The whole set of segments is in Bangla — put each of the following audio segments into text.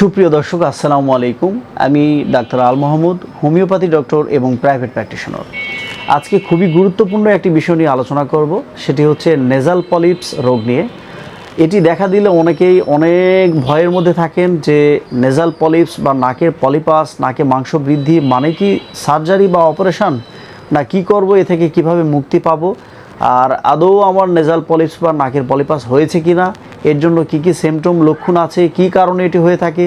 সুপ্রিয় দর্শক, আসসালামু আলাইকুম। আমি ডাক্তার আল মোহাম্মদ হোমিওপ্যাথি ডক্টর এবং প্রাইভেট প্র্যাকটিশনার। আজকে খুবই গুরুত্বপূর্ণ একটি বিষয় নিয়ে আলোচনা করব, সেটি হচ্ছে নেজাল পলিপস রোগ নিয়ে। এটি দেখা দিলে অনেকেই অনেক ভয়ের মধ্যে থাকেন যে নেজাল পলিপস বা নাকের পলিপাস নাকে মাংস বৃদ্ধি মানে কি সার্জারি বা অপারেশন না কি করব, এ থেকে কীভাবে মুক্তি পাবো? আর আদৌ আমার নেজাল পলিপস বা নাকের পলিপাস হয়েছে কি না এর জন্য কি কি সিমটম লক্ষণ আছে? কি কারণে এটি হয়ে থাকে?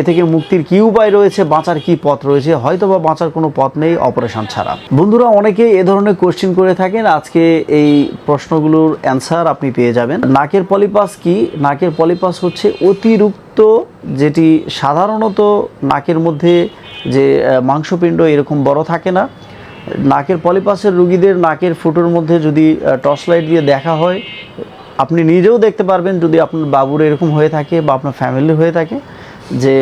এ থেকে মুক্তির কি উপায় রয়েছে? বাঁচার কি পথ রয়েছে? হয়তো বা বাঁচার কোনো পথ নেই অপারেশন ছাড়া। বন্ধুরা অনেকে এ ধরনের কোশ্চেন করে থাকেন। আজকে এই প্রশ্নগুলোর অ্যান্সার আপনি পেয়ে যাবেন। নাকের পলিপাস কি? নাকের পলিপাস হচ্ছে অতিরিক্ত যেটি সাধারণত নাকের মধ্যে যে মাংসপিণ্ড এরকম বড় থাকে না। নাকের পলিপাসের রুগীদের নাকের ফুটোর মধ্যে যদি টর্চ লাইট দিয়ে দেখা হয়, আপনি নিজেও দেখতে পারবেন যদি আপনার বাবুর এরকম হয়ে থাকে বা আপনার ফ্যামিলি হয়ে থাকে যে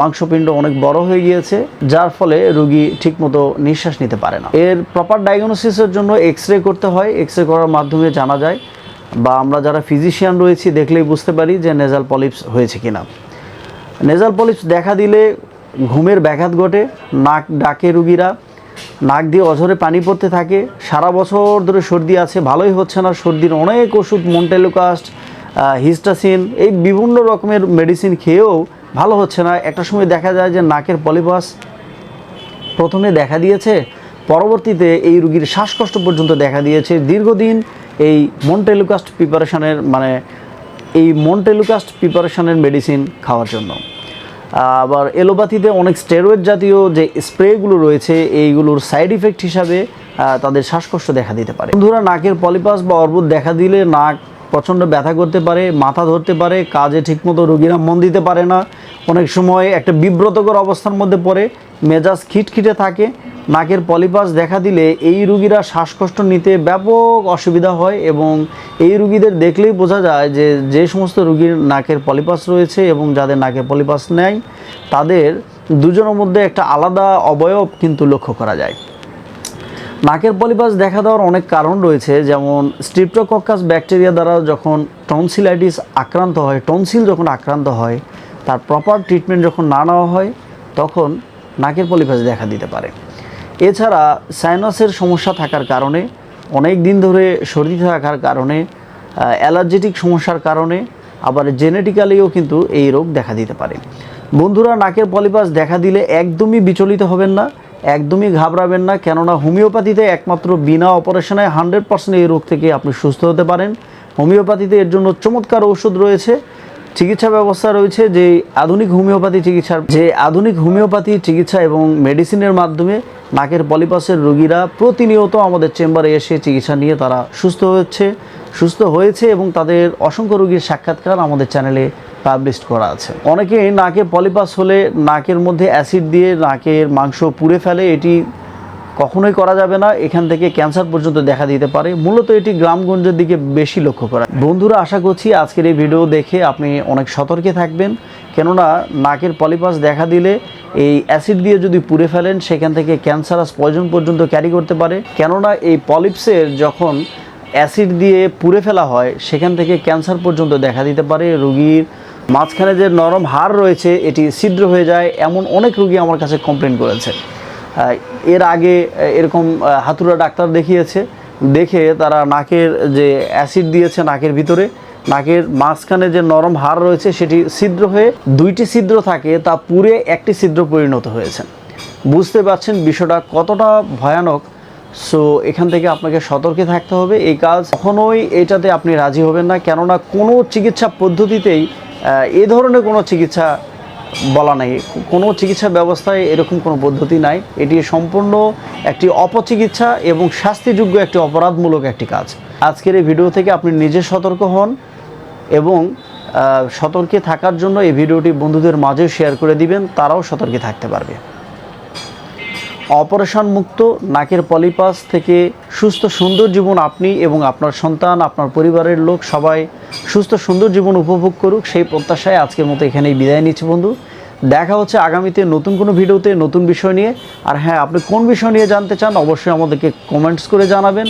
মাংসপিণ্ড অনেক বড় হয়ে গিয়েছে, যার ফলে রুগী ঠিকমতো নিঃশ্বাস নিতে পারে না। এর প্রপার ডায়াগনোসিসের জন্য এক্স রে করতে হয়। এক্স রে করার মাধ্যমে জানা যায় বা আমরা যারা ফিজিশিয়ান রয়েছি দেখলেই বুঝতে পারি যে নেজাল পলিপস হয়েছে কি না নেজাল পলিপস দেখা দিলে ঘুমের ব্যাঘাত ঘটে, নাক ডাকে রুগীরা নাক দিয়ে অঝরে পানি পড়তে থাকে। সারা বছর ধরে সর্দি আছে, ভালোই হচ্ছে না। সর্দির অনেক ওষুধ, মন্টেলোকাস্ট হিস্টাসিন, এই বিভিন্ন রকমের মেডিসিন খেয়েও ভালো হচ্ছে না। একটা সময় দেখা যায় যে নাকের পলিপাস প্রথমে দেখা দিয়েছে, পরবর্তীতে এই রুগীর শ্বাসকষ্ট পর্যন্ত দেখা দিয়েছে। দীর্ঘদিন এই মন্টেলুকাস্ট প্রিপারেশনের মানে এই মন্টেলুকাস্ট প্রিপারেশনের মেডিসিন খাওয়ার জন্য। আবার এলোপ্যাথিতে অনেক স্টেরয়েড জাতীয় যে স্প্রেগুলো রয়েছে, এইগুলোর সাইড ইফেক্ট হিসাবে তাদের শ্বাসকষ্ট দেখা দিতে পারে। বন্ধুরা, নাকের পলিপাস বা অর্বুদ দেখা দিলে নাক প্রচণ্ড ব্যথা করতে পারে, মাথা ধরতে পারে, কাজে ঠিকমতো রোগীরা মন দিতে পারে না। অনেক সময় একটা বিব্রতকর অবস্থার মধ্যে পড়ে, মেজাজ খিটখিটে থাকে নাকের পলিপাস দেখা দিলে এই রুগীরা শ্বাসকষ্ট নিতে ব্যাপক অসুবিধা হয় এবং এই রুগীদের দেখলেই বোঝা যায় যে যে সমস্ত রুগীর নাকের পলিপাস রয়েছে এবং যাদের নাকের পলিপাস নেয় তাদের দুজনের মধ্যে একটা আলাদা অবয়ব কিন্তু লক্ষ্য করা যায়। নাকের পলিপাস দেখা দেওয়ার অনেক কারণ রয়েছে, যেমন স্ট্রিপ্টোকক্কাস ব্যাকটেরিয়া দ্বারা যখন টনসিলাইটিস আক্রান্ত হয় টনসিল যখন আক্রান্ত হয়, তার প্রপার ট্রিটমেন্ট যখন না নেওয়া হয়, তখন নাকের পলিপাস দেখা দিতে পারে। এছাড়া সাইনাসের সমস্যা থাকার কারণে, অনেক দিন ধরে সর্দি থাকার কারণে অ্যালার্জেটিক সমস্যার কারণে, আবার জেনেটিক্যালিও কিন্তু এই রোগ দেখা দিতে পারে। বন্ধুরা, নাকের পলিপাস দেখা দিলে একদমই বিচলিত হবেন না, একদমই ঘাবড়াবেন না, কেননা হোমিওপ্যাথিতে একমাত্র বিনা অপারেশনে হান্ড্রেড পার্সেন্ট এই রোগ থেকে আপনি সুস্থ হতে পারেন। হোমিওপ্যাথিতে এর জন্য চমৎকার ঔষধ রয়েছে, চিকিৎসা ব্যবস্থা রয়েছে যে আধুনিক হোমিওপ্যাথি চিকিৎসার যে আধুনিক হোমিওপ্যাথি চিকিৎসা এবং মেডিসিনের মাধ্যমে নাকের পলিপাসের রোগীরা প্রতিনিয়ত আমাদের চেম্বারে এসে চিকিৎসা নিয়ে তারা সুস্থ হচ্ছে, সুস্থ হয়েছে এবং তাদের অসংখ্য রোগীর সাক্ষাৎকার আমাদের চ্যানেলে পাবলিশ করা আছে। অনেকে নাকে পলিপাস হলে নাকের মধ্যে অ্যাসিড দিয়ে নাকের মাংস পুড়ে ফেলে, এটি কখনোই করা যাবে না। এখান থেকে ক্যান্সার পর্যন্ত দেখা দিতে পারে। মূলত এটি গ্রামগঞ্জের দিকে বেশি লক্ষ্য করা। বন্ধুরা, আশা করছি আজকের এই ভিডিও দেখে আপনি অনেক সতর্কে থাকবেন। কেননা নাকের পলিপাস দেখা দিলে এই অ্যাসিড দিয়ে যদি পুড়ে ফেলেন, সেখান থেকে ক্যান্সারাস পয়জন পর্যন্ত ক্যারি করতে পারে। কেননা এই পলিপসের যখন অ্যাসিড দিয়ে পুড়ে ফেলা হয়, সেখান থেকে ক্যান্সার পর্যন্ত দেখা দিতে পারে। রুগীর মাঝখানে যে নরম হাড় রয়েছে, এটি ছিদ্র হয়ে যায়। এমন অনেক রুগী আমার কাছে কমপ্লেন করেছে। এর আগে এরকম হাতুড়া ডাক্তার দেখিয়েছে। দেখে তারা নাকের যে অ্যাসিড দিয়েছে নাকের ভিতরে নাকের মাঝখানে যে নরম হাড় রয়েছে, সেটি ছিদ্র হয়ে দুইটি ছিদ্র থাকে, তা পুরে একটি ছিদ্র পরিণত হয়েছে। বুঝতে পারছেন বিষয়টা কতটা ভয়ানক? সো এখান থেকে আপনাকে সতর্কে থাকতে হবে। এই কাজ কখনোই এটাতে আপনি রাজি হবেন না, কেননা কোনো চিকিৎসা পদ্ধতিতেই এ ধরনের কোনো চিকিৎসা বলা নেই। কোনো চিকিৎসা ব্যবস্থায় এরকম কোনো পদ্ধতি নাই। এটি সম্পূর্ণ একটি অপচিকিৎসা এবং শাস্তিযোগ্য একটি অপরাধমূলক একটি কাজ। আজকের এই ভিডিও থেকে আপনি নিজে সতর্ক হন। এবং সতর্কে থাকার জন্য এই ভিডিওটি বন্ধুদের মাঝেও শেয়ার করে দিবেন, তারাও সতর্কে থাকতে পারবে। অপারেশন মুক্ত, নাকের পলিপাস থেকে সুস্থ সুন্দর জীবন আপনি এবং আপনার সন্তান, আপনার পরিবারের লোক সবাই সুস্থ সুন্দর জীবন উপভোগ করুক, সেই প্রত্যাশায় আজকের মতো এখানেই বিদায় নিচ্ছি বন্ধু। দেখা হচ্ছে আগামীতে নতুন কোনো ভিডিওতে, নতুন বিষয় নিয়ে। আর হ্যাঁ আপনি কোন বিষয় নিয়ে জানতে চান, অবশ্যই আমাদেরকে কমেন্টস করে জানাবেন।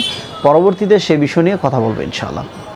পরবর্তীতে সেই বিষয় নিয়ে কথা বলব ইনশাআল্লাহ।